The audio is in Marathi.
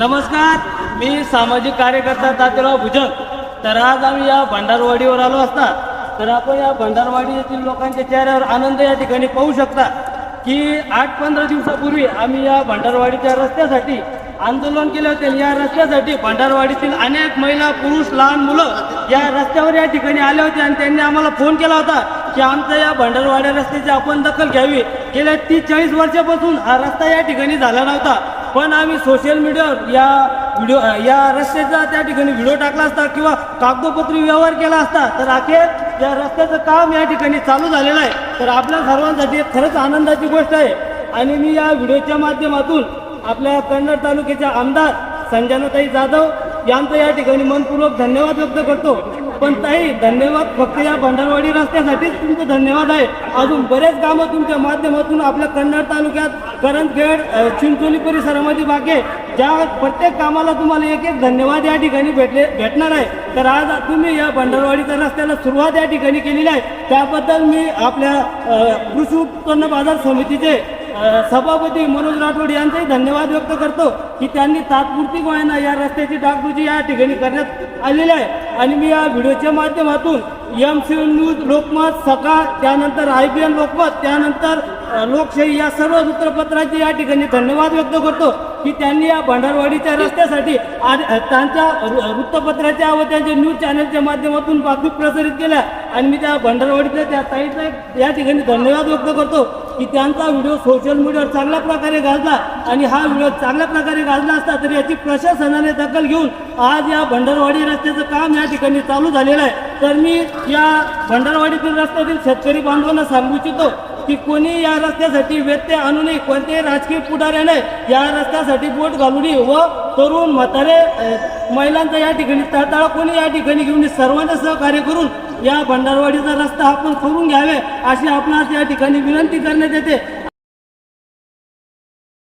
नमस्कार मी सामाजिक कार्यकर्ता तात्याराव भुजंग. तर आज आम्ही या भंडारवाडीवर आलो असता तर आपण या भंडारवाडी येथील लोकांच्या चेहऱ्यावर आनंद या ठिकाणी पाहू शकता की आठ पंधरा दिवसापूर्वी आम्ही या भंडारवाडीच्या रस्त्यासाठी आंदोलन केले होते. या रस्त्यासाठी भंडारवाडीतील अनेक महिला पुरुष लहान मुलं या रस्त्यावर या ठिकाणी आले होते आणि त्यांनी आम्हाला फोन केला होता की आमच्या या भंडारवाड्या रस्त्याची आपण दखल घ्यावी. गेल्या तीस चाळीस वर्षापासून हा रस्ता या ठिकाणी झाला नव्हता. पण आम्ही सोशल मीडियावर या व्हिडिओ या रस्त्याचा त्या ठिकाणी व्हिडिओ टाकला असता किंवा कागदोपत्री व्यवहार केला असता तर अखेर या रस्त्याचं काम या ठिकाणी चालू झालेलं आहे. तर आपल्या सर्वांसाठी एक खरंच आनंदाची गोष्ट आहे. आणि मी या व्हिडिओच्या माध्यमातून आपल्या कन्नड तालुक्याच्या आमदार संजनाताई जाधव यांचं या ठिकाणी मनपूर्वक धन्यवाद व्यक्त करतो. पण ताई धन्यवाद फक्त या भंडारवाडी रस्त्यासाठीच तुमचं धन्यवाद आहे. अजून बरेच कामं तुमच्या माध्यमातून आपल्या कन्नड तालुक्यात करंजखेड चिंचोली परिसरामध्ये बाकी ज्या प्रत्येक कामाला तुम्हाला एक एक धन्यवाद या ठिकाणी भेटले भेटणार आहे. तर आज तुम्ही या भंडारवाडीच्या रस्त्याला सुरुवात या ठिकाणी केलेली आहे. त्याबद्दल मी आपल्या कृषी उत्पन्न बाजार समितीचे सभापती मनोज राठोड यांचाही धन्यवाद व्यक्त करतो की त्यांनी तात्पुरती गोयांना या रस्त्याची डागडुजी या ठिकाणी करण्यात आलेली आहे. आणि मी या व्हिडिओच्या माध्यमातून M C news Lokmat Sakal त्यानंतर आय बी एन लोकमत त्यानंतर लोकशाही या सर्व वृत्तपत्राचे या ठिकाणी धन्यवाद व्यक्त करतो की त्यांनी या भंडारवाडीच्या रस्त्यासाठी आज त्यांच्या वृत्तपत्राच्या व त्यांच्या न्यूज चॅनलच्या माध्यमातून बातमी प्रसारित केल्या. आणि मी त्या भंडारवाडीच्या त्या ताईचा या ठिकाणी धन्यवाद व्यक्त करतो की त्यांचा व्हिडिओ सोशल मीडियावर चांगल्या प्रकारे गाजला आणि हा व्हिडिओ चांगल्या प्रकारे गाजला असता तर याची प्रशासनाने दखल घेऊन आज या भंडारवाडी रस्त्याचं काम या ठिकाणी चालू झालेलं आहे. तर मी या भंडारवाडीतील रस्त्यातील शेतकरी बांधवांना सांगू इच्छितो की कोणी या रस्त्यासाठी व्यत्यय आणू नये कोणत्याही राजकीय पुढाऱ्याने या रस्त्यासाठी बोट घालू नये व तरुण म्हातारे महिलांचा या ठिकाणी तळतळा कोणी या ठिकाणी घेऊन सर्वांचं सहकार्य करून या भंडारवाडीचा रस्ता आपण करून घ्यावे अशी आपणास या ठिकाणी विनंती करण्यात येते.